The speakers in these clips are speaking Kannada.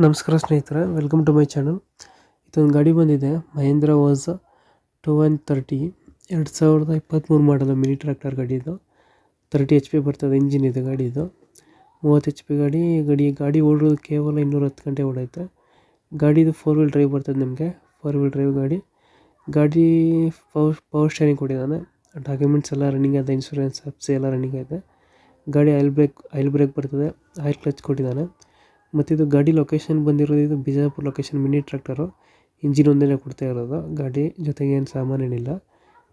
ನಮಸ್ಕಾರ ಸ್ನೇಹಿತರೆ ವೆಲ್ಕಮ್ ಟು ಮೈ ಚಾನಲ್ ಇದೊಂದು ಗಾಡಿ ಬಂದಿದೆ, ಮಹೇಂದ್ರ ವಾಸ್ ಟು ಒನ್ ತರ್ಟಿ ಎರಡು ಸಾವಿರದ ಇಪ್ಪತ್ತ್ಮೂರು ಮಾಡಲು ಮಿನಿ ಟ್ರ್ಯಾಕ್ಟರ್ ಗಾಡಿ ಇದು. ತರ್ಟಿ ಎಚ್ ಪಿ ಬರ್ತದೆ ಇಂಜಿನ್ ಇದೆ ಗಾಡಿ ಇದು. ಮೂವತ್ತು ಎಚ್ ಪಿ ಗಾಡಿ ಗಾಡಿ ಗಾಡಿ ಓಡೋದು ಕೇವಲ ಇನ್ನೂರ ಹತ್ತು ಗಂಟೆ ಓಡೈತೆ. ಗಾಡಿದು ಫೋರ್ ವೀಲ್ ಡ್ರೈವ್ ಬರ್ತದೆ ನಿಮಗೆ ಫೋರ್ ವೀಲ್ ಡ್ರೈವ್ ಗಾಡಿ. ಗಾಡಿ ಪವರ್ ಪವರ್ ಸ್ಟೇರಿಂಗ್ ಕೊಟ್ಟಿದ್ದಾನೆ. ಡಾಕ್ಯುಮೆಂಟ್ಸ್ ಎಲ್ಲ ರನ್ನಿಂಗ್ ಇದೆ ಇನ್ಶೂರೆನ್ಸ್ ಆ್ಯಪ್ಸ್ ಎಲ್ಲ ರನ್ನಿಂಗ್ ಇದೆ. ಗಾಡಿ ಆಯಿಲ್ ಬ್ರೇಕ್ ಆಯಿಲ್ ಬ್ರೇಕ್ ಬರ್ತದೆ ಆಯಿಲ್ ಕ್ಲಚ್ ಕೊಟ್ಟಿದ್ದಾನೆ. ಮತ್ತು ಇದು ಗಾಡಿ ಲೊಕೇಶನ್ ಬಂದಿರೋದು ಇದು Bijapur location mini tractor engine ಒಂದೇ ಕೊಡ್ತಾ ಇರೋದು. ಗಾಡಿ ಜೊತೆಗೆ ಏನು ಸಾಮಾನು ಏನಿಲ್ಲ.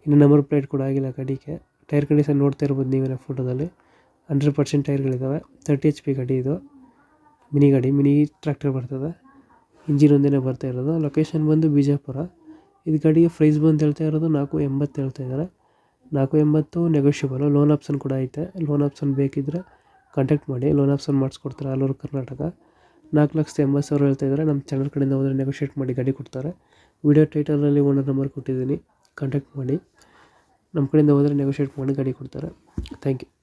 ಇನ್ನು ನಂಬರ್ ಪ್ಲೇಟ್ ಕೂಡ ಆಗಿಲ್ಲ ಗಾಡಿಗೆ. ಟೈರ್ ಕಂಡೀಷನ್ ನೋಡ್ತಾ ಇರ್ಬೋದು ನೀವೇನ ಫೋಟೋದಲ್ಲಿ ಹಂಡ್ರೆಡ್ ಪರ್ಸೆಂಟ್ ಟೈರ್ಗಳಿದ್ದಾವೆ ತರ್ಟಿ ಎಚ್ ಪಿ ಗಾಡಿ ಇದು. ಮಿನಿ ಗಾಡಿ, ಮಿನಿ ಟ್ರ್ಯಾಕ್ಟರ್ ಬರ್ತದೆ. ಇಂಜಿನ್ ಒಂದೇ ಬರ್ತಾ ಇರೋದು. ಲೊಕೇಶನ್ ಬಂದು ಬಿಜಾಪುರ. ಇದು ಗಾಡಿಗೆ ಪ್ರೈಸ್ ಬಂದು ಹೇಳ್ತಾ ಇರೋದು ನಾಲ್ಕು ಎಂಬತ್ತು ಹೇಳ್ತಾ ಇದ್ದಾರೆ. ನಾಲ್ಕು ಎಂಬತ್ತು ನೆಗೋಷಿಯಬಲು ಲೋನ್ ಆಪ್ಷನ್ ಕೂಡ ಐತೆ. ಲೋನ್ ಆಪ್ಷನ್ ಬೇಕಿದ್ದರೆ ಕಾಂಟ್ಯಾಕ್ಟ್ ಮಾಡಿ. ಲೋನ್ ಆಪ್ಷನ್ ಮಾಡಿಸ್ಕೊಡ್ತಾರೆ ಆಲ್ ಓವರ್ ಕರ್ನಾಟಕ. ನಾಲ್ಕು ಲಕ್ಷದ ಎಂಬತ್ತು ಸಾವಿರ ಹೇಳ್ತಾ ಇದ್ದಾರೆ. ನಮ್ಮ ಚಾನಲ್ ಕಡೆಯಿಂದ ಹೋದರೆ ನೆಗೋಷಿಯೇಟ್ ಮಾಡಿ ಗಾಡಿ ಕೊಡ್ತಾರೆ. ವಿಡಿಯೋ ಟೈಟಲಲ್ಲಿ ಓನರ್ ನಂಬರ್ ಕೊಟ್ಟಿದ್ದೀನಿ. ಕಾಂಟ್ಯಾಕ್ಟ್ ಮಾಡಿ. ನಮ್ಮ ಕಡೆಯಿಂದ ಹೋದರೆ ನೆಗೋಷಿಯೇಟ್ ಮಾಡಿ ಗಾಡಿ ಕೊಡ್ತಾರೆ. Thank you